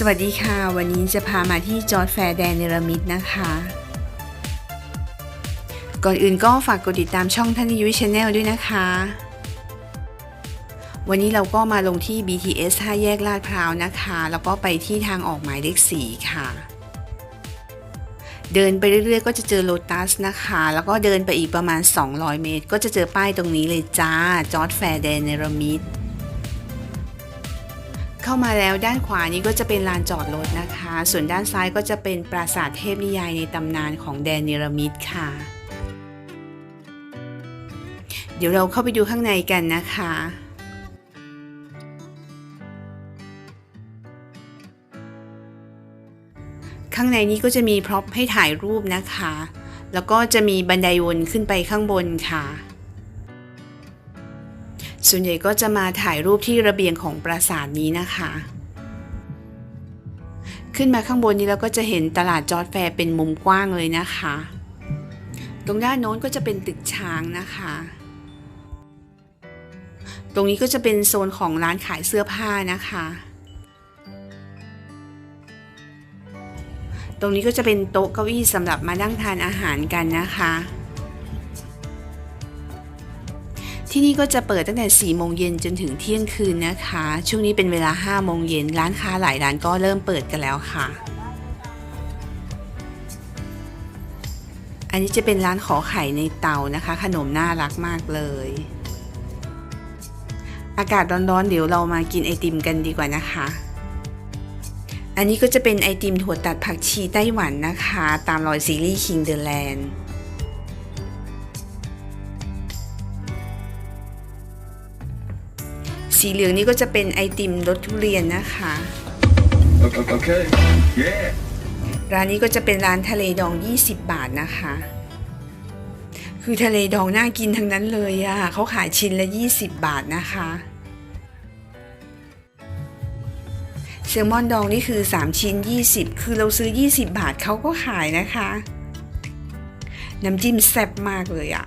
สวัสดีค่ะ วันนี้จะพามาที่จอร์ดแฟร์แดนเนรมิตนะคะ ก่อนอื่นก็ฝากกดติดตามช่องท่านยุ้ยชาแนลด้วยนะคะ วันนี้เราก็มาลงที่ BTS 5 แยกลาดพร้าวนะคะ แล้วก็ไปที่ทางออกหมายเลข4ค่ะ เดินไปเรื่อยๆ ก็จะเจอโลตัสนะคะ แล้วก็เดินไปอีกประมาณ 200 เมตร ก็จะเจอป้ายตรงนี้เลยจ้าจอร์ดแฟร์แดนเนรมิต เข้ามาแล้วด้านขวานี้ก็จะเป็นลานจอดรถนะคะ ส่วนด้านซ้ายก็จะเป็นปราสาทเทพนิยายในตำนานของแดนเนรมิตค่ะ เดี๋ยวเราเข้าไปดูข้างในกันนะคะข้างในนี้ก็จะมีพร็อพให้ถ่ายรูปนะคะ แล้วก็จะมีบันไดวนขึ้นไปข้างบนค่ะ ส่วนใหญ่ก็จะมาถ่ายรูปที่ระเบียงของปราสาทนี้นะคะ ขึ้นมาข้างบนนี้เราก็จะเห็นตลาดจอร์ดแฟร์เป็นมุมกว้างเลยนะคะ ตรงด้านโน้นก็จะเป็นตึกช้างนะคะ ตรงนี้ก็จะเป็นโซนของร้านขายเสื้อผ้านะคะ ตรงนี้ก็จะเป็นโต๊ะเก้าอี้สำหรับมานั่งทานอาหารกันนะคะ ที่นี่ก็จะเปิดตั้งแต่4โมงเย็นจนถึงเที่ยงคืนนะคะ ช่วงนี้เป็นเวลา5โมงเย็นร้านค้าหลายร้านก็เริ่มเปิดกันแล้วค่ะ อันนี้จะเป็นร้านขอไข่ในเตานะคะ ขนมน่ารักมากเลย อากาศร้อนๆเดี๋ยวเรามากินไอติมกันดีกว่านะคะอันนี้ก็จะเป็นไอติมถั่วตัดผักชีไต้หวันนะคะ ตามรอยซีรีส์ King the Land สีเหลืองนี่ก็จะเป็นไอติมรสทุเรียนนะคะ Okay. Yeah. ร้านนี้ก็จะเป็นร้านทะเลดอง 20 บาทนะคะ คือทะเลดองน่ากินทั้งนั้นเลยอะเขาขายชิ้นละ 20 บาทนะคะแซลมอนดองนี่คือ 3 ชิ้น 20 คือเราซื้อ 20 บาทเขาก็ขายนะคะ น้ำจิ้มแซ่บมากเลยอะ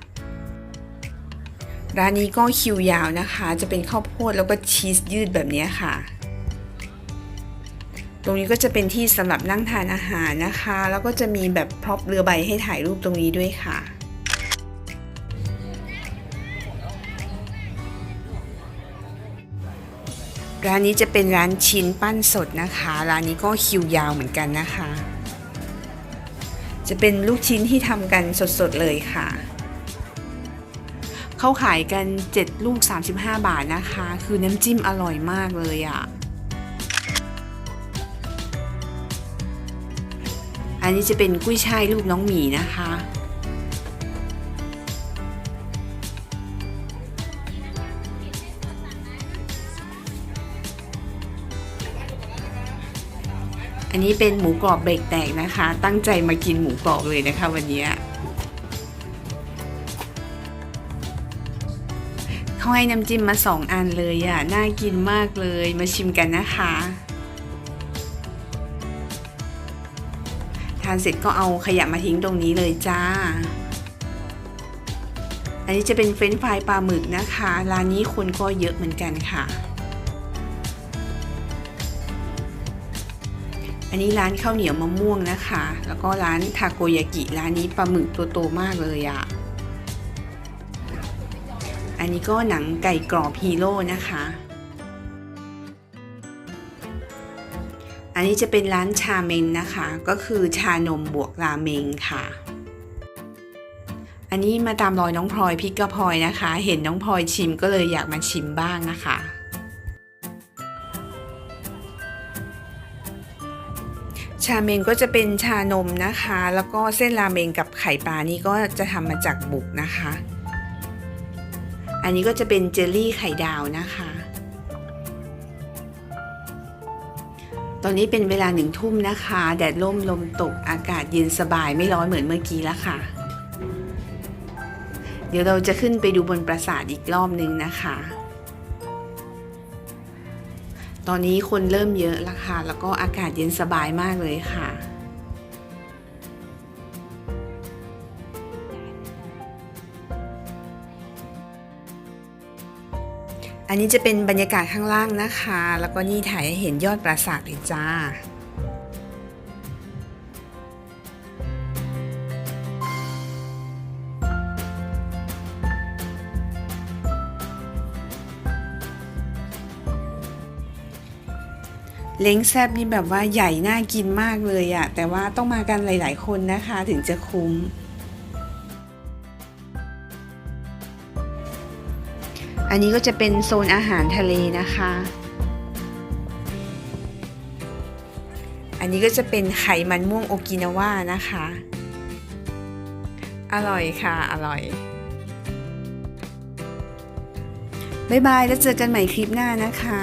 ร้านนี้ก็คิวยาวนะคะ จะเป็นข้าวโพดแล้วก็ชีสยืดแบบนี้ค่ะ ตรงนี้ก็จะเป็นที่สำหรับนั่งทานอาหารนะคะ แล้วก็จะมีแบบพร็อพเรือใบให้ถ่ายรูปตรงนี้ด้วยค่ะร้านนี้จะเป็นร้านชิ้นปั้นสดนะคะ ร้านนี้ก็คิวยาวเหมือนกันนะคะ จะเป็นลูกชิ้นที่ทำกันสดๆเลยค่ะ เขาขายกัน 7 ลูก 35 บาทนะคะ คือน้ำจิ้มอร่อยมากเลยอะ่ะ อันนี้จะเป็นกุ้ยช่ายลูกน้องหมีนะคะอันนี้เป็นหมูกรอบเบรกแตกนะคะ ตั้งใจมากินหมูกรอบเลยนะคะวันนี้ เขาให้น้ำจิ้มมาสองอันเลยอะ่ะ น่ากินมากเลย มาชิมกันนะคะ ทานเสร็จก็เอาขยะมาทิ้งตรงนี้เลยจ้า อันนี้จะเป็นเฟรนช์ฟรายปลาหมึกนะคะ ร้านนี้คนก็เยอะเหมือนกันค่ะ อันนี้ร้านข้าวเหนียวมะม่วงนะคะ แล้วก็ร้านทาโกยากิ ร้านนี้ปลาหมึกตัวโตมากเลยอะ อันนี้ก็หนังไก่กรอบฮีโร่นะคะ อันนี้จะเป็นร้านชาเมงนะคะ ก็คือชานมบวกราเมงค่ะ อันนี้มาตามรอยน้องพลอยพิกกะพลอยนะคะ เห็นน้องพลอยชิมก็เลยอยากมาชิมบ้างนะคะชาเมงก็จะเป็นชานมนะคะ แล้วก็เส้นราเมงกับไข่ปลานี่ก็จะทำมาจากบุกนะคะ อันนี้ก็จะเป็นเจลลี่ไข่ดาวนะคะ ตอนนี้เป็นเวลาหนึ่งทุ่มนะคะ แดดร่มลมตกอากาศเย็นสบายไม่ร้อนเหมือนเมื่อกี้แล้วค่ะ เดี๋ยวเราจะขึ้นไปดูบนปราสาทอีกรอบนึงนะคะ ตอนนี้คนเริ่มเยอะแล้วค่ะ แล้วก็อากาศเย็นสบายมากเลยค่ะ อันนี้จะเป็นบรรยากาศข้างล่างนะคะ แล้วก็นี่ถ่ายเห็นยอดปราสาทเลยจ้าเล้งแซบนี่แบบว่าใหญ่น่ากินมากเลยอะแต่ว่าต้องมากันหลาย ๆ คนนะคะถึงจะคุ้ม อันนี้ก็จะเป็นโซนอาหารทะเลนะคะ อันนี้ก็จะเป็นไขมันม่วงโอกินาว่านะคะ อร่อยค่ะ อร่อยบ๊ายบาย แล้วเจอกันใหม่คลิปหน้านะคะ